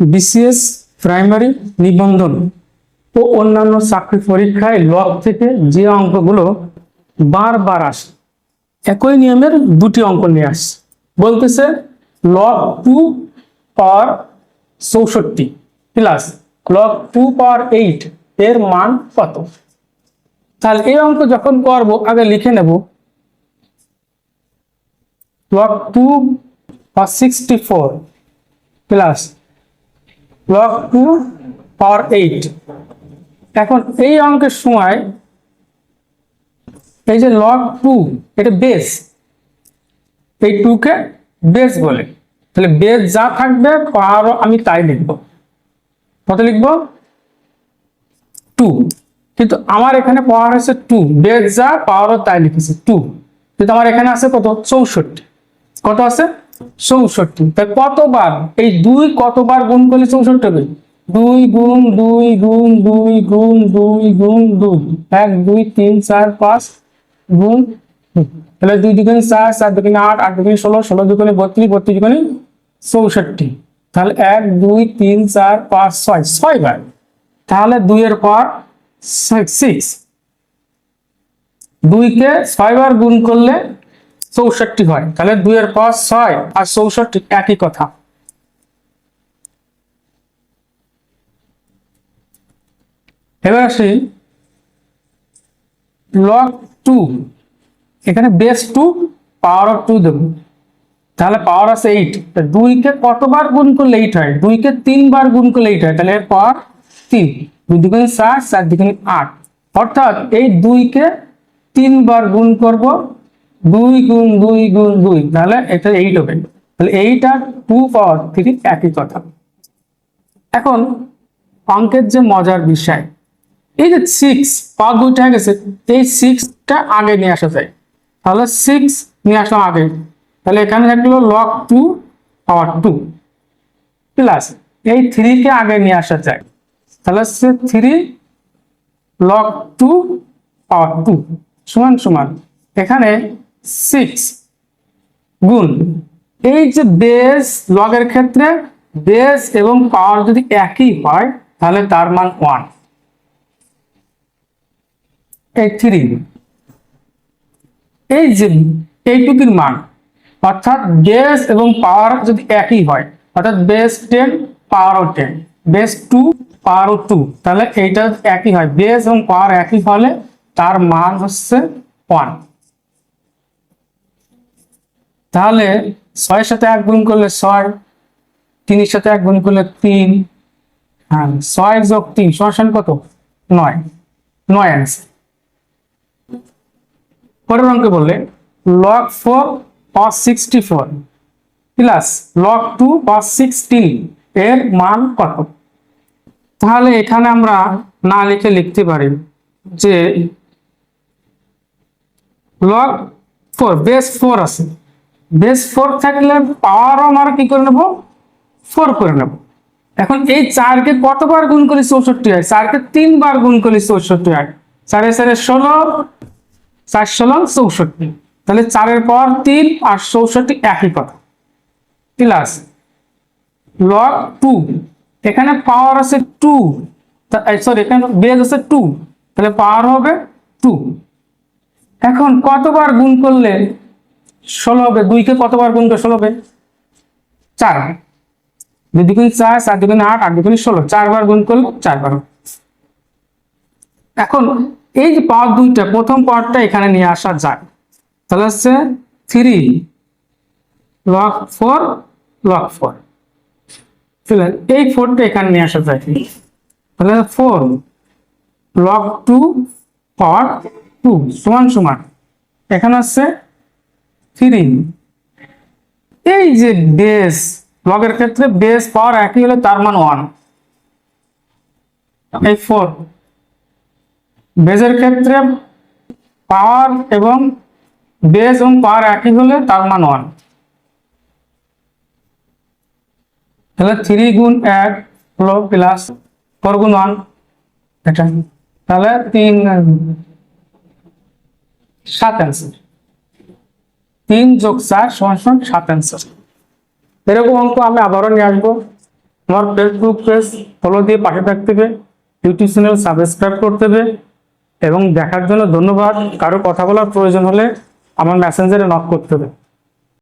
BCS, primary, নিবন্ধন ও অন্যান্য চাকরি পরীক্ষায় লগ থেকে যে অঙ্কগুলো বারবার আসে, একই নিয়মের দুটি অঙ্ক নিয়ে আসছে বলতেছে লগ টু পাওয়ার চৌষট্টি plus log two power eight এর মান কত? তাহলে এই অঙ্ক যখন করব, আগে লিখে নেব। log 2 or 64 plus log 2 power 8 এখন এই অঙ্কের সময় এই যে log 2 এটা বেস এই 2 কে বেস বলে। তাহলে বেস যা থাকবে পাওয়ারও আমি তাই লিখব। কত লিখব? 2 কিন্তু আমার এখানে পাওয়ার আছে 2 বেস যা পাওয়ারও তাই লিখেছি 2 কিন্তু আমার এখানে আছে কত? চৌষট্টি। কত আছে? চৌষট্টি। তাই কতবার? এই দুই কতবার গুণ করলে চৌষট্টি হবে? দুই গুণ দুই গুণ দুই গুণ দুই গুণ দুই। এক, দুই, তিন, চার, পাঁচ গুণ তাহলে দুই দুগুণে চার চার দুগুণে আট আট দুগুণে ষোলো ষোলো দুগুণে বত্রিশ বত্রিশ দুগুণে চৌষট্টি। তাহলে এক, দুই, তিন, চার, পাঁচ, ছয়। ছয় বার তাহলে দুইয়ের পর সিক্স দুইকে ছয় বার গুণ করলে চৌষট্টি হয়। তাহলে দুইয়ের পর ছয় আর চৌষট্টি একই কথা। এবার আসি লগ টু এখানে base two power of two দেবো। তাহলে পাওয়ার আছে এইট দুইকে কতবার গুণ করলে এইট হয়? দুইকে তিনবার গুণ করলে এইট হয়। তাহলে পাওয়ার তিন। দুই দুগুণ চার চার দুগুণ আট। অর্থাৎ এই দুইকে তিনবার গুণ করব দুই গুণ দুই গুণ দুই তাহলে এটা এইট হবে। তাহলে এইট আর টু পাওয়ার থ্রি একই কথা। এখন অঙ্কের যে মজার বিষয়, এই যে সিক্স পাওয়ার দুইটা গেছে, এই সিক্সটা আগে নিয়ে আসা যায়। তাহলে সিক্স নিয়ে আসলাম আগে। তাহলে এখানে থাকল log two power two plus এই থ্রিকে আগে নিয়ে আসা যায়। তাহলে সে three log two power two সমান সমান। এখানে সিক্স গুণ। এই যে বেস লগের ক্ষেত্রে বেস এবং পাওয়ার যদি একই হয়, তাহলে তার মান ওয়ান এই থ্রি এই যে এইটুকুর মান, অর্থাৎ বেস এবং পাওয়ার যদি একই হয়, অর্থাৎ বেস টেন পাওয়ারও টেন বেস টু পাওয়ারও টু তাহলে এইটা একই হয়। বেস এবং পাওয়ার একই হলে তার মান হচ্ছে ওয়ান তাহলে ছয়ের সাথে এক গুণ করলে ছয়, তিনের সাথে এক গুণ করলে তিন। হ্যাঁ ছয় যোগ তিন সমান কত? নয়। নয় অ্যান্সার পরের অঙ্কে বললে লগ ফোর পাঁচ sixty four plus log two পাঁচ সিক্সটিন এর মান কত? তাহলে এখানে আমরা না লিখে লিখতে পারি যে লগ ফোর বেস ফোর আছে। বেস ফোর থাকলে পাওয়ারও আমরা কি করে নেব? ফোর করে নেব। এখন এই চারকে কতবার গুণ করি? চৌষট্টি হয়। চারকে তিনবার গুণ করি চৌষট্টি হয়। চারে চারে ষোলো, চার ষোলো, চৌষট্টি। তাহলে চারের পর তিন আর চৌষট্টি একই কথা। প্লাস লগ টু এখানে পাওয়ার আছে টু সরি এখানে বেজ আছে টু তাহলে পাওয়ার হবে টু এখন কতবার গুণ করলে ষোলো হবে দুইকে কতবার গুণ করে ষোলো হবে? চার দুই দুগুণ চার চার দুগুণ আট আট দুগুণ ষোলো, চারবার গুণ করলে চারবার। এখন এই যে পাওয়ার দুইটা, প্রথম পাওয়ারটা এখানে নিয়ে আসা যায়। তাহলে হচ্ছে three log four log four এই ফোরটা এখানে নিয়ে আসা যায়। তাহলে four log two power two সমান সমান। এখানে হচ্ছে থ্রি এই যে বেস লগের ক্ষেত্রে বেস পাওয়ার একই হলে তার মান ওয়ান এই ফোর বেজের ক্ষেত্রে পাওয়ার এবং বেজ এবং পাওয়ার একই হলে তার মান ওয়ান তাহলে থ্রি গুণ এক হলো প্লাস ফোর গুণ ওয়ান এটা। তাহলে তিন, সাত অ্যান্সার তিন যোগ চার সমান সমান সাত অ্যান্সার এরকম অঙ্ক আমি আবারও নিয়ে আসব। আমার ফেসবুক পেজ ফলো দিয়ে পাশে থাকতে হবে। ইউটিউব চ্যানেল সাবস্ক্রাইব করতে হবে। এবং দেখার জন্য ধন্যবাদ। কারও কথা বলার প্রয়োজন হলে আমার মেসেঞ্জারে নক করতে হবে।